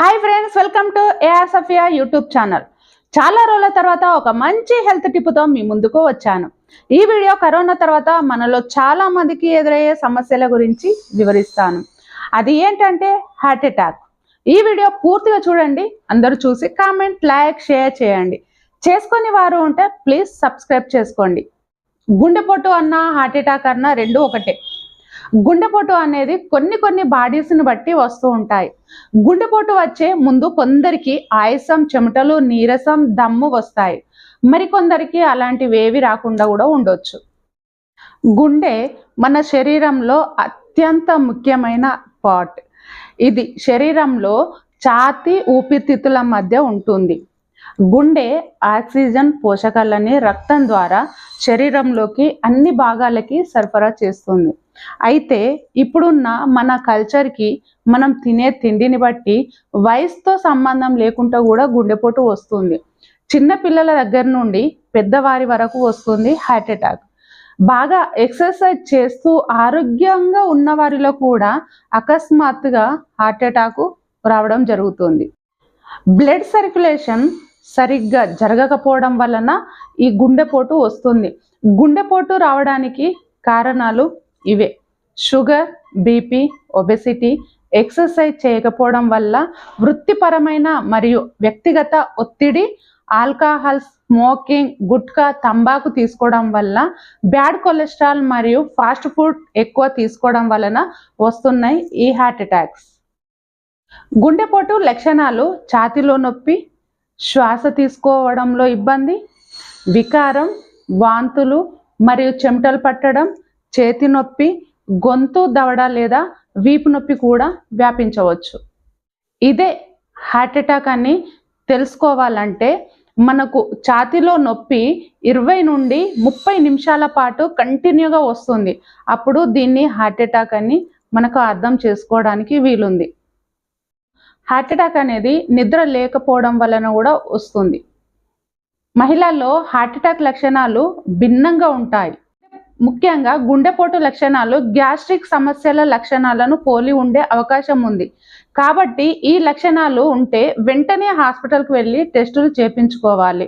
Hi friends welcome to A R Safia YouTube channel చాలా రోజుల తర్వాత ఒక మంచి హెల్త్ టిప్తో మీ ముందుకు వచ్చాను. ఈ వీడియో కరోనా తర్వాత మనలో చాలా మందికి ఎదురయ్యే సమస్యల గురించి వివరిస్తాను. అది ఏంటంటే హార్ట్ అటాక్ ఈ వీడియో పూర్తిగా చూడండి అందరూ చూసి కామెంట్ లైక్ షేర్ చేయండి. చేసుకొని వారు ఉంటే ప్లీజ్ సబ్స్క్రైబ్ చేసుకోండి. గుండెపోటు అన్నా హార్ట్ అటాక్ అన్నా రెండు ఒకటే. గుండెపోటు అనేది కొన్ని కొన్ని బాడీస్ని బట్టి వస్తూ ఉంటాయి. గుండెపోటు వచ్చే ముందు కొందరికి ఆయాసం చెమటలు నీరసం దమ్ము వస్తాయి. మరికొందరికి అలాంటివి ఏవి రాకుండా కూడా ఉండొచ్చు. గుండె మన శరీరంలో అత్యంత ముఖ్యమైన పార్ట్ ఇది శరీరంలో ఛాతి ఊపిరితిత్తుల మధ్య ఉంటుంది. గుండె ఆక్సిజన్ పోషకాలని రక్తం ద్వారా శరీరంలోకి అన్ని భాగాలకి సరఫరా చేస్తుంది. అయితే ఇప్పుడున్న మన కల్చర్కి మనం తినే తిండిని బట్టి వయసుతో సంబంధం లేకుండా కూడా గుండెపోటు వస్తుంది. చిన్న పిల్లల దగ్గర నుండి పెద్దవారి వరకు వస్తుంది హార్ట్ అటాక్. బాగా ఎక్సర్సైజ్ చేస్తూ ఆరోగ్యంగా ఉన్న వారిలో కూడా అకస్మాత్తుగా హార్ట్ అటాక్ రావడం జరుగుతుంది. బ్లడ్ సర్క్యులేషన్ సరిగ్గా జరగకపోవడం వలన ఈ గుండెపోటు వస్తుంది. గుండెపోటు రావడానికి కారణాలు ఇవే. షుగర్ బీపీ ఒబెసిటీ ఎక్సర్సైజ్ చేయకపోవడం వల్ల వృత్తిపరమైన మరియు వ్యక్తిగత ఒత్తిడి ఆల్కహాల్ స్మోకింగ్ గుట్కా తంబాకు తీసుకోవడం వల్ల బ్యాడ్ కొలెస్ట్రాల్ మరియు ఫాస్ట్ ఫుడ్ ఎక్కువ తీసుకోవడం వలన వస్తున్నాయి ఈ హార్ట్ అటాక్స్. గుండెపోటు లక్షణాలు ఛాతిలో నొప్పి శ్వాస తీసుకోవడంలో ఇబ్బంది వికారం వాంతులు మరియు చెమటలు పట్టడం చేతి నొప్పి గొంతు దవడ లేదా వీపు నొప్పి కూడా వ్యాపించవచ్చు. ఇదే హార్ట్ అటాక్ అని తెలుసుకోవాలంటే మనకు ఛాతిలో నొప్పి ఇరవై నుండి ముప్పై నిమిషాల పాటు కంటిన్యూగా వస్తుంది. అప్పుడు దీన్ని హార్ట్ అటాక్ అని మనకు అర్థం చేసుకోవడానికి వీలుంది. హార్ట్ అటాక్ అనేది నిద్ర లేకపోవడం వలన కూడా వస్తుంది. మహిళల్లో హార్ట్ అటాక్ లక్షణాలు భిన్నంగా ఉంటాయి. ముఖ్యంగా గుండెపోటు లక్షణాలు గ్యాస్ట్రిక్ సమస్యల లక్షణాలను పోలి ఉండే అవకాశం ఉంది. కాబట్టి ఈ లక్షణాలు ఉంటే వెంటనే హాస్పిటల్కి వెళ్ళి టెస్టులు చేపించుకోవాలి.